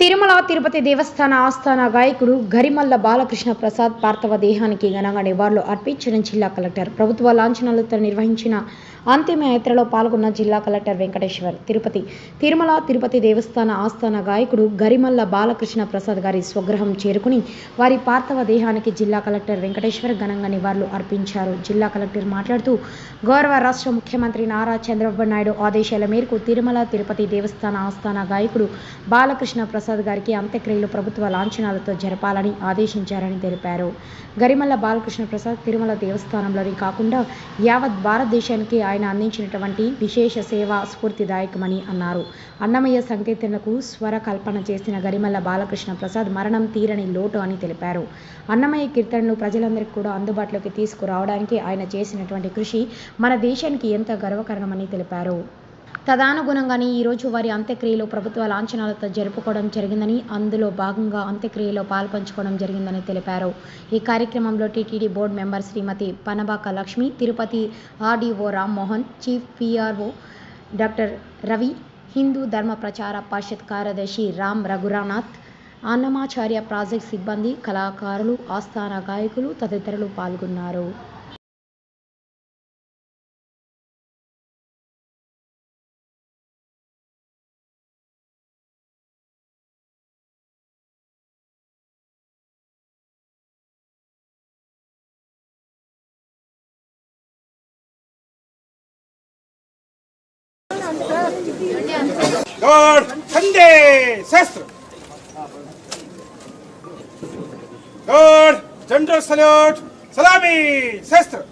తిరుమల తిరుపతి దేవస్థాన ఆస్థాన గాయకుడు గరిమల్ల బాలకృష్ణ ప్రసాద్ పార్థవ దేహానికి ఘనంగా నివాళులు అర్పించిన జిల్లా కలెక్టర్ ప్రభుత్వ లాంఛనాలతో నిర్వహించిన అంతిమ యాత్రలో పాల్గొన్న జిల్లా కలెక్టర్ వెంకటేశ్వర్ తిరుపతి తిరుమల తిరుపతి దేవస్థాన ఆస్థాన గాయకుడు గరిమల్ల బాలకృష్ణ ప్రసాద్ గారి స్వగృహం చేరుకుని వారి పార్థవ దేహానికి జిల్లా కలెక్టర్ వెంకటేశ్వర్ ఘనంగా నివాళులు అర్పించారు. జిల్లా కలెక్టర్ మాట్లాడుతూ గౌరవ రాష్ట్ర ముఖ్యమంత్రి నారా చంద్రబాబు నాయుడు ఆదేశాల మేరకు తిరుమల తిరుపతి దేవస్థాన ఆస్థాన గాయకుడు బాలకృష్ణ ప్రసాద్ గారికి అంత్యక్రియలు ప్రభుత్వ లాంఛనాలతో జరపాలని ఆదేశించారని తెలిపారు. గరిమల్ల బాలకృష్ణ ప్రసాద్ తిరుమల దేవస్థానంలోని కాకుండా యావత్ భారతదేశానికి ఆయన అందించినటువంటి విశేష సేవ స్ఫూర్తిదాయకమని అన్నారు. అన్నమయ్య సంకీర్తనకు స్వర కల్పన చేసిన గరిమల్ల బాలకృష్ణ ప్రసాద్ మరణం తీరని లోటు అని తెలిపారు. అన్నమయ్య కీర్తనను ప్రజలందరికీ కూడా అందుబాటులోకి తీసుకురావడానికి ఆయన చేసినటువంటి కృషి మన దేశానికి ఎంత గర్వకారణమని తెలిపారు. తదనుగుణంగానే ఈరోజు వారి అంత్యక్రియలు ప్రభుత్వ లాంఛనాలతో జరుపుకోవడం జరిగిందని అందులో భాగంగా అంత్యక్రియలో పాల్పంచుకోవడం జరిగిందని తెలిపారు. ఈ కార్యక్రమంలో TTD board member Shrimati Panabaka Lakshmi Tirupati RDO Rammohan chief PRO doctor Ravi Hindu Dharma Prachara Parishad కార్యదర్శి రామ్ రఘురానాథ్ అన్నమాచార్య ప్రాజెక్ట్ సిబ్బంది కళాకారులు ఆస్థాన గాయకులు తదితరులు పాల్గొన్నారు. Lord Sunday, sister. Lord General Salute Salami sister.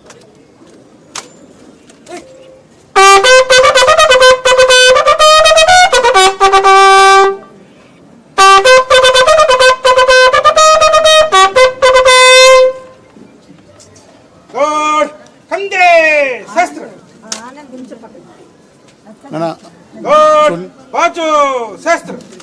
ਬਾਚੋ ਬਾਚੋ ਸ਼ਸਤਰ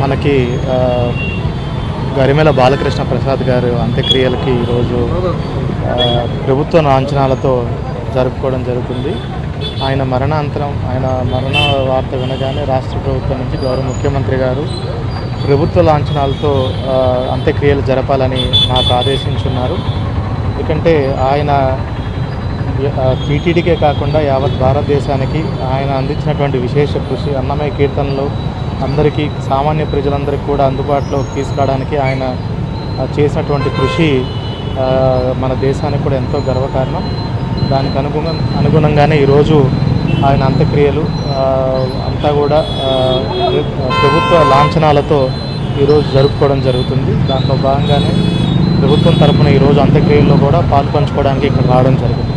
మనకి గరిమెల బాలకృష్ణ ప్రసాద్ గారు అంత్యక్రియలకి ఈరోజు ప్రభుత్వ లాంఛనాలతో జరుపుకోవడం జరుగుతుంది. ఆయన మరణాంతరం ఆయన మరణ వార్త వినగానే రాష్ట్ర ప్రభుత్వం నుంచి గౌరవ ముఖ్యమంత్రి గారు ప్రభుత్వ లాంఛనాలతో అంత్యక్రియలు జరపాలని నాకు ఆదేశించున్నారు. ఎందుకంటే ఆయన టీటీడీకే కాకుండా యావత్ భారతదేశానికి ఆయన అందించినటువంటి విశేష కృషి అన్నమయ్య కీర్తనలు అందరికీ సామాన్య ప్రజలందరికీ కూడా అందుబాటులో తీసుకురావడానికి ఆయన చేసినటువంటి కృషి మన దేశానికి కూడా ఎంతో గర్వకారణం. దానికి అనుగుణ అనుగుణంగానే ఈరోజు ఆయన అంత్యక్రియలు అంతా కూడా ప్రభుత్వ లాంఛనాలతో ఈరోజు జరుపుకోవడం జరుగుతుంది. దాంట్లో భాగంగానే ప్రభుత్వం తరఫున ఈరోజు అంత్యక్రియల్లో కూడా పాల్పంచుకోవడానికి ఇక్కడ రావడం జరిగింది